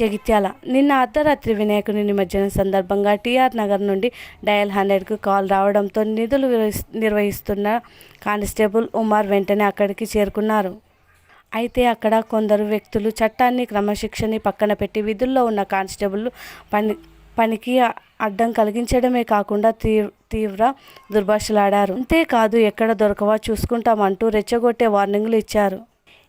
జగిత్యాల. నిన్న అర్ధరాత్రి వినాయకుని నిమజ్జనం సందర్భంగా టీఆర్ నగర్ నుండి డయల్ హండ్రెడ్కు కాల్ రావడంతో నిధులు నిర్వహిస్తున్న కానిస్టేబుల్ ఉమార్ వెంటనే అక్కడికి చేరుకున్నారు. అయితే అక్కడ కొందరు వ్యక్తులు చట్టాన్ని క్రమశిక్షణని పక్కన పెట్టి విధుల్లో ఉన్న కానిస్టేబుల్ పని పనికి అడ్డం కలిగించడమే కాకుండా తీవ్ర తీవ్ర దుర్భాషలాడారు. అంతేకాదు ఎక్కడ దొరకవా చూసుకుంటామంటూ రెచ్చగొట్టే వార్నింగ్లు ఇచ్చారు.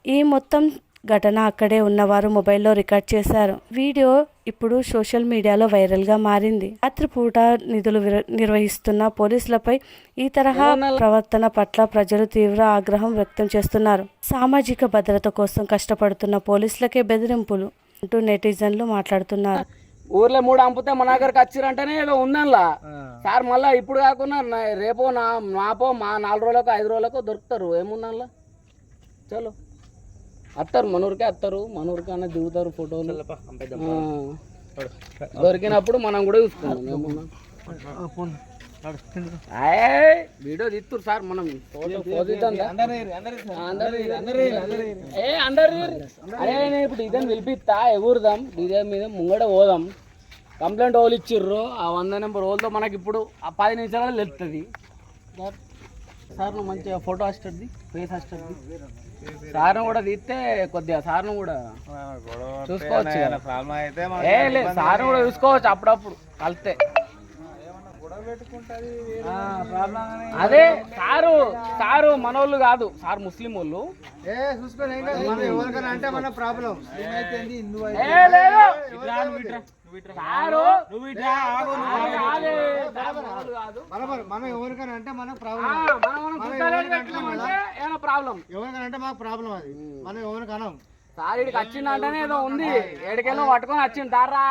ఈ మొత్తం ఘటన అక్కడే ఉన్నవారు మొబైల్లో రికార్డ్ చేశారు. వీడియో ఇప్పుడు సోషల్ మీడియాలో వైరల్గా మారింది. రాత్రిపూట నిధులు నిర్వహిస్తున్న పోలీసులపై ఈ తరహా ప్రవర్తన పట్ల ప్రజలు తీవ్ర ఆగ్రహం వ్యక్తం చేస్తున్నారు. సామాజిక భద్రత కోసం కష్టపడుతున్న పోలీసులకే బెదిరింపులు అంటూ నెటిజన్లు మాట్లాడుతున్నారు. ఊర్లో మూడు అంపితే మన దగ్గరకు వచ్చిరంటేనే ఏదో ఉందనిలా. సార్ మళ్ళీ ఇప్పుడు కాకుండా నా- రేపో నా నాపో మా నాలుగు రోజులకు ఐదు రోజులకు దొరుకుతారు. ఏముందనిలా? చలో. వస్తారు మన ఊరికే వస్తారు మన ఊరికే అన్న దిగుతారు ఫోటోలు ఆ. దొరికినప్పుడు మనం కూడా ఆయ్, వీడియో తీస్తురు సార్ మనం ఏ అందరు అరే నేను ఇప్పుడు ఇదని పిలిపిస్తా ఎగురుదాం డీజే మీద ముంగడ పోదాం. కంప్లైంట్ ఓలు ఇచ్చిర్రు ఆ వంద నెంబర్ ఓల్తో మనకి ఇప్పుడు ఆ పది నిమిషాలలో తెలుస్తుంది సార్ సార్ నువ్వు మంచిగా ఫోటో వస్తుంది ఫేస్ వస్తుంది సార్ను కూడా తీస్తే కొద్దిగా సార్ను కూడా చూసుకోవచ్చు. ఏ లేదు సార్ను కూడా చూసుకోవచ్చు అప్పుడప్పుడు కలిస్తే. అదే సారు సారు మనోళ్ళు కాదు సార్ ముస్లిం వాళ్ళు సారు కాదు. మనం ఎవరికైనా అంటే మనకు ఆ, ప్రాబ్లం ఏమైనా ప్రాబ్లం ఎవరికైనా అంటే మాకు ప్రాబ్లం అది మనం ఎవరికి అనం సార్ ఇక్కడికి వచ్చిందంటేనే ఏదో ఉంది ఏడికెళ్ళో పట్టుకొని వచ్చింది దారా